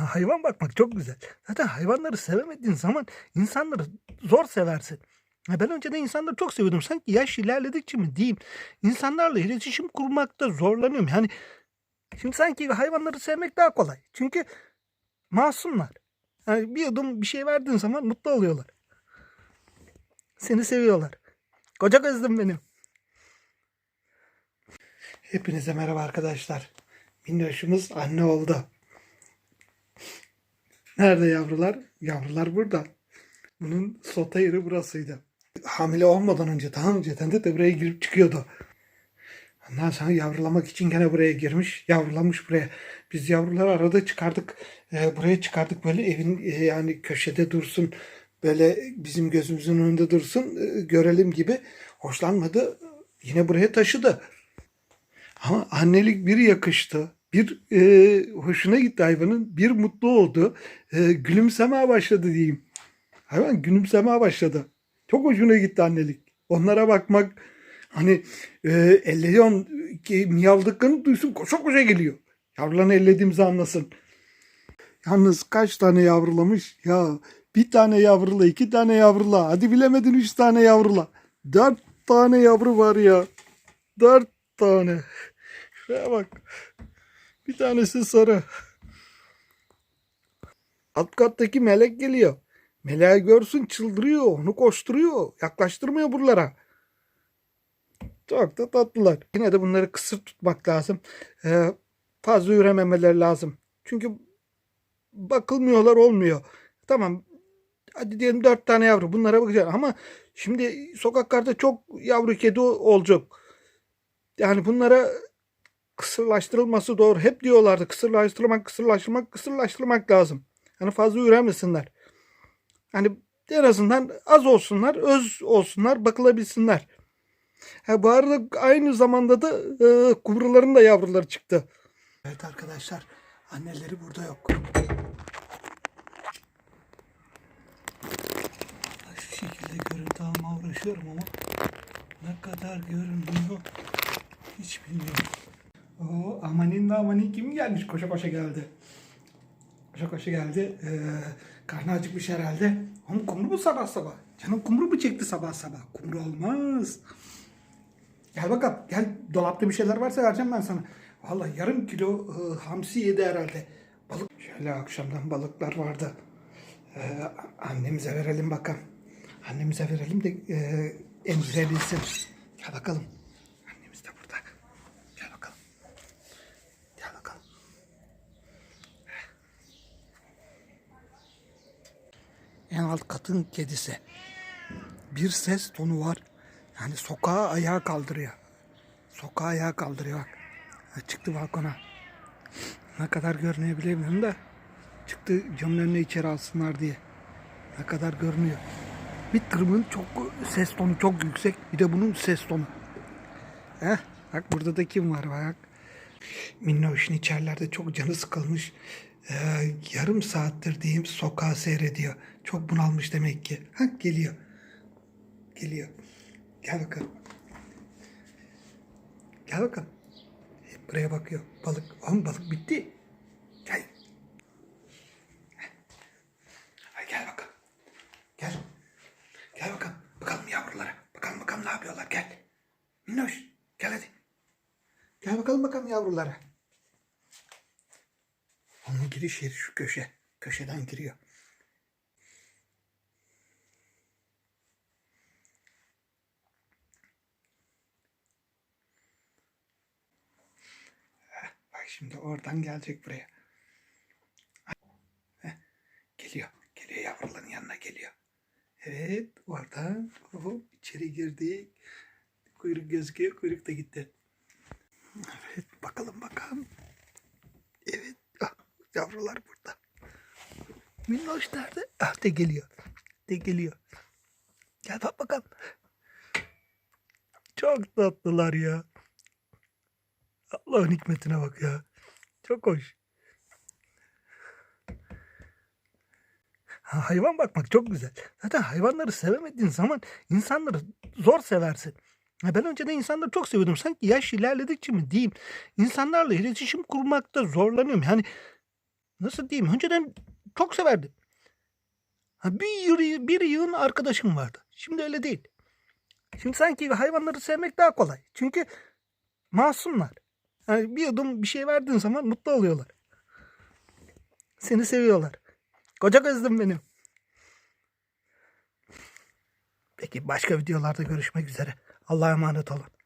Ha, hayvan bakmak çok güzel. Zaten hayvanları sevemediğin zaman insanları zor seversin. Ben önceden insanları çok seviyordum. Sanki yaş ilerledikçe mi diyeyim. İnsanlarla iletişim kurmakta zorlanıyorum. Yani şimdi sanki hayvanları sevmek daha kolay. Çünkü masumlar. Yani bir yudum bir şey verdiğin zaman mutlu oluyorlar. Seni seviyorlar. Koca gözlüm benim. Hepinize merhaba arkadaşlar. Minnoşumuz anne oldu. Nerede yavrular? Yavrular burada. Bunun sota yeri burasıydı. Hamile olmadan önce daha önceden de, de buraya girip çıkıyordu. Ondan sonra yavrulamak için gene buraya girmiş. Yavrulamış buraya. Biz yavruları arada çıkardık. e, buraya çıkardık böyle evin e, yani köşede dursun. Böyle bizim gözümüzün önünde dursun. e, görelim gibi. Hoşlanmadı. Yine buraya taşıdı. Ama annelik bir yakıştı. Bir e, hoşuna gitti hayvanın. Bir mutlu oldu. E, gülümsemeye başladı diyeyim. Hayvan gülümsemeye başladı. Çok hoşuna gitti annelik. Onlara bakmak hani e, elleyon ki miyavdıklarını duysun koşa koşa geliyor. Yavrularını ellediğimizi anlasın. Yalnız kaç tane yavrulamış? Ya bir tane yavrula, iki tane yavrula. Hadi bilemedin üç tane yavrula. Dört tane yavru var ya. Dört tane. Şuraya bak. Bir tanesi sarı. Alt kattaki melek geliyor. Meleği görsün çıldırıyor. Onu koşturuyor. Yaklaştırmıyor buralara. Çok da tatlılar. Yine de bunları kısır tutmak lazım. Ee, fazla ürememeleri lazım. Çünkü bakılmıyorlar olmuyor. Tamam hadi diyelim dört tane yavru bunlara bakacaksın ama şimdi sokaklarda çok yavru kedi olacak. Yani bunlara kısırlaştırılması doğru. Hep diyorlardı kısırlaştırmak, kısırlaştırmak, kısırlaştırmak lazım. Yani fazla üremesinler. Hani en azından az olsunlar, öz olsunlar, bakılabilsinler. Ha, bu arada aynı zamanda da e, kumruların da yavruları çıktı. Evet arkadaşlar, anneleri burada yok. Şu şekilde görüntü alma uğraşıyorum ama ne kadar görünüyor hiç bilmiyorum. Oo, amanin de amanin kim gelmiş? Koşa koşa geldi. Koşa koşa geldi. Ee, karnı acıkmış herhalde. Ama kumru mu sabah sabah? Canım kumru mu çekti sabah sabah? Kumru olmaz. Gel bakalım. Gel dolapta bir şeyler varsa vereceğim ben sana. Vallahi yarım kilo e, hamsi yedi herhalde. Balık. Şöyle akşamdan balıklar vardı. Ee, annemize verelim bakalım. Annemize verelim de e, emzirebilsin. Gel bakalım. Annemiz de burada. Gel bakalım. Gel bakalım. En alt katın kedisi. Bir ses tonu var. Yani sokağa ayağa kaldırıyor. Sokağa ayağa kaldırıyor bak. Çıktı balkona. Ne kadar görünüyor bilemiyorum da. Çıktı camın önüne içeri alsınlar diye. Ne kadar görünüyor. Bir tırmın çok ses tonu çok yüksek. Bir de bunun ses tonu. Heh, bak burada da kim var bak. Minnoş'un içerilerde çok canı sıkılmış. Ee, yarım saattir diyeyim sokağı seyrediyor. Çok bunalmış demek ki. Ha, geliyor. Geliyor. Gel bakalım. Gel bakalım. Buraya bakıyor. Balık. Oğlum balık bitti. Gel. Hadi gel bakalım. Gel. Gel bakalım. Bakalım yavrulara. Bakalım bakalım ne yapıyorlar. Gel. Minnoş. Gel hadi. Gel bakalım bakalım yavrulara. Giriş yeri şu köşe. Köşeden giriyor. Bak şimdi oradan gelecek buraya. Geliyor. Geliyor yavruların yanına geliyor. Evet oradan hop, içeri girdik. Kuyruk gözüküyor. Kuyruk da gitti. Evet bakalım bakalım. Yavrular burada. Minnoş nerede? Ah de geliyor. De geliyor. Gel bak bakalım. Çok tatlılar ya. Allah'ın hikmetine bak ya. Çok hoş. Ha, hayvan bakmak çok güzel. Zaten hayvanları sevemediğin zaman insanları zor seversin. Ben önceden insanları çok seviyordum. Sanki yaş ilerledikçe mi diyeyim. İnsanlarla iletişim kurmakta zorlanıyorum. Yani nasıl diyeyim önceden çok severdim. Ha, bir, bir yığın arkadaşım vardı. Şimdi öyle değil. Şimdi sanki hayvanları sevmek daha kolay. Çünkü masumlar. Yani bir yudum bir şey verdiğin zaman mutlu oluyorlar. Seni seviyorlar. Koca gözlüm benim. Peki başka videolarda görüşmek üzere. Allah'a emanet olun.